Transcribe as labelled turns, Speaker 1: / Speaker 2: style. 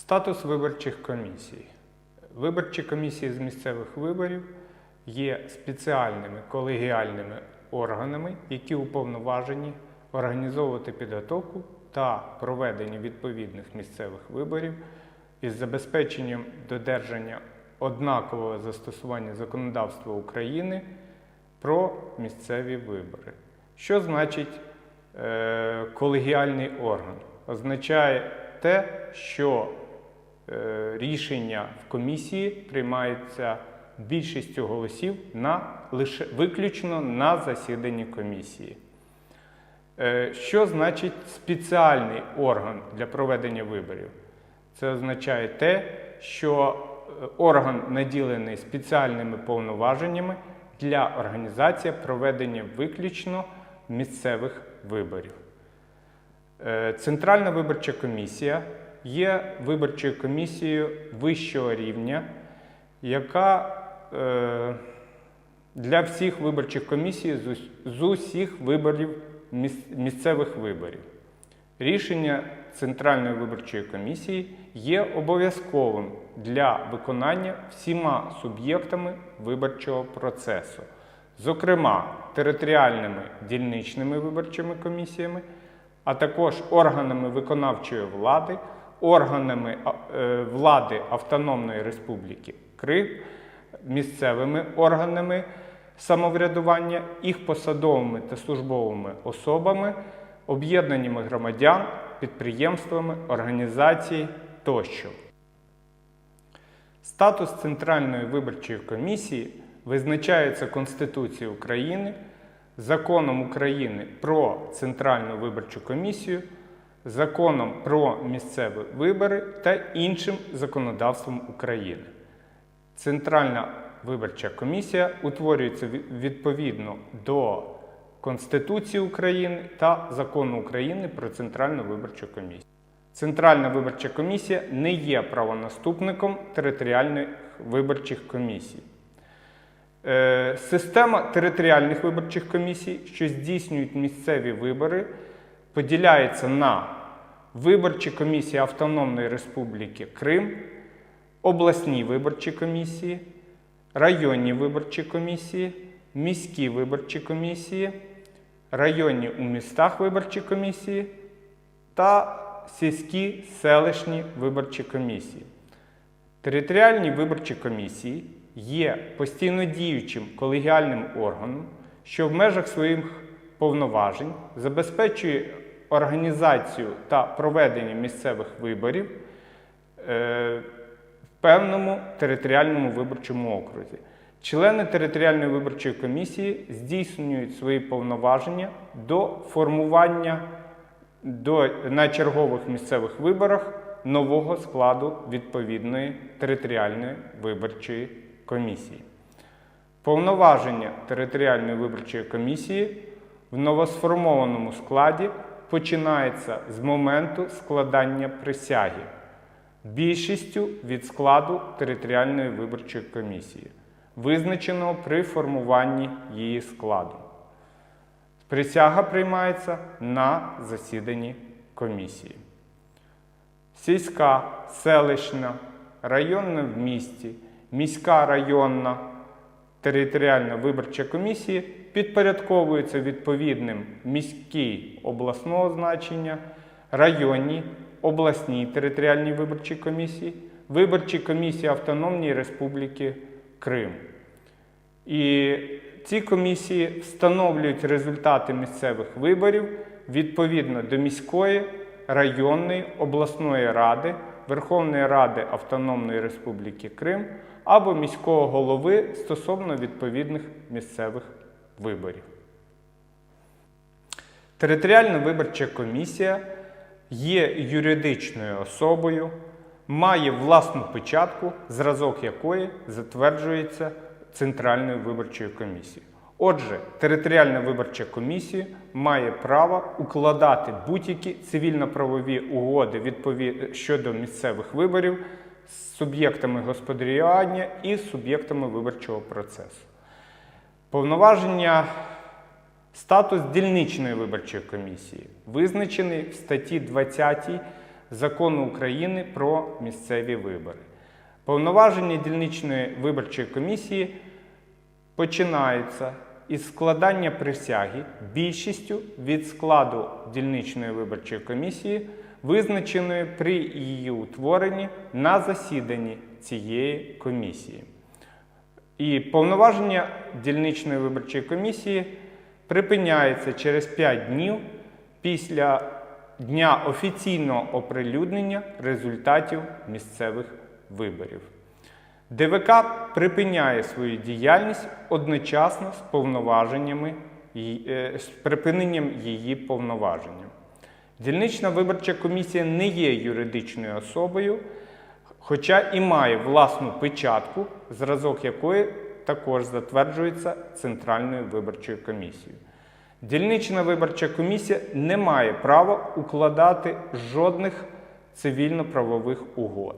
Speaker 1: Статус виборчих комісій. Виборчі комісії з місцевих виборів є спеціальними колегіальними органами, які уповноважені організовувати підготовку та проведення відповідних місцевих виборів із забезпеченням додержання однакового застосування законодавства України про місцеві вибори. Що значить е, колегіальний орган? Означає те, що рішення в комісії приймаються більшістю голосів на, лише, виключно на засіданні комісії. Е, Що значить спеціальний орган для проведення виборів? Це означає те, що е, орган наділений спеціальними повноваженнями для організації проведення виключно місцевих виборів. Е, Центральна виборча комісія є виборчою комісією вищого рівня, яка е, для всіх виборчих комісій з усіх виборів місцевих виборів. Рішення Центральної виборчої комісії є обов'язковим для виконання всіма суб'єктами виборчого процесу, зокрема територіальними дільничними виборчими комісіями, а також органами виконавчої влади, органами е, влади Автономної Республіки Крим, місцевими органами самоврядування, їх посадовими та службовими особами, об'єднаннями громадян, підприємствами, організацій тощо. Статус Центральної виборчої комісії визначається Конституцією України, Законом України про Центральну виборчу комісію, Законом про місцеві вибори та іншим законодавством України. Центральна виборча комісія утворюється відповідно до Конституції України та Закону України про Центральну виборчу комісію. Центральна виборча комісія не є правонаступником територіальних виборчих комісій. Е, Система територіальних виборчих комісій, що здійснюють місцеві вибори, поділяється на виборчі комісії Автономної Республіки Крим, обласні виборчі комісії, районні виборчі комісії, міські виборчі комісії, районні у містах виборчі комісії та сільські селищні виборчі комісії. Територіальні виборчі комісії є постійно діючим колегіальним органом, що в межах своїх повноважень забезпечує організацію та проведення місцевих виборів е, в певному територіальному виборчому окрузі. Члени територіальної виборчої комісії здійснюють свої повноваження до формування до, на чергових місцевих виборах нового складу відповідної територіальної виборчої комісії. Повноваження територіальної виборчої комісії в новосформованому складі починається з моменту складання присяги більшістю від складу територіальної виборчої комісії, визначеного при формуванні її складу. Присяга приймається на засіданні комісії. Сільська, селищна, районна в місті, міська районна територіальна виборча комісії підпорядковуються відповідним міській обласного значення, районній, обласній територіальній виборчій комісії, виборчій комісії Автономної Республіки Крим. І ці комісії встановлюють результати місцевих виборів відповідно до міської, районної, обласної ради, Верховної Ради Автономної Республіки Крим або міського голови стосовно відповідних місцевих виборів. Територіальна виборча комісія є юридичною особою, має власну печатку, зразок якої затверджується Центральною виборчою комісією. Отже, територіальна виборча комісія має право укладати будь-які цивільно-правові угоди щодо місцевих виборів з суб'єктами господарювання і суб'єктами виборчого процесу. Повноваження Статус дільничної виборчої комісії визначений в статті 20 закону України про місцеві вибори. Повноваження дільничної виборчої комісії починаються із складання присяги більшістю від складу дільничної виборчої комісії, визначеної при її утворенні на засіданні цієї комісії. І повноваження дільничної виборчої комісії припиняється через 5 днів після дня офіційного оприлюднення результатів місцевих виборів. ДВК припиняє свою діяльність одночасно з повноваженнями е, з припиненням її повноваження. Дільнична виборча комісія не є юридичною особою, хоча і має власну печатку, зразок якої також затверджується Центральною виборчою комісією. Дільнична виборча комісія не має права укладати жодних цивільно-правових угод.